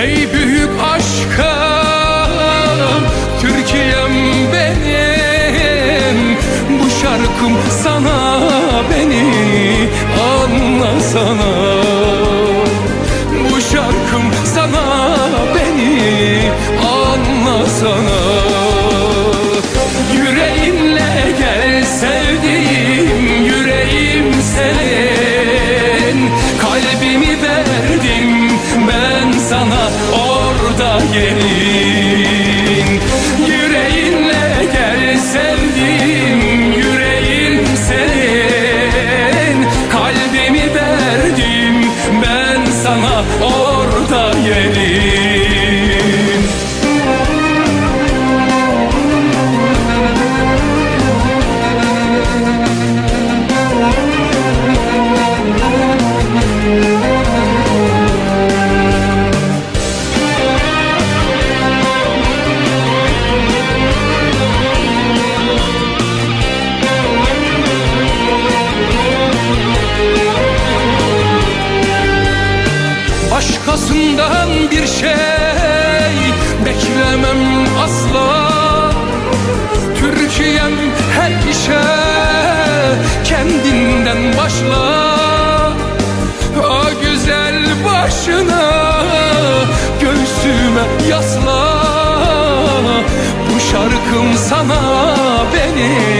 Ey büyük aşkım! στα χέρια Başkasından bir şey beklemem asla. Türkiye'm her işe kendinden başla. O güzel başına göğsüme yasla. Bu şarkım sana beni anlasana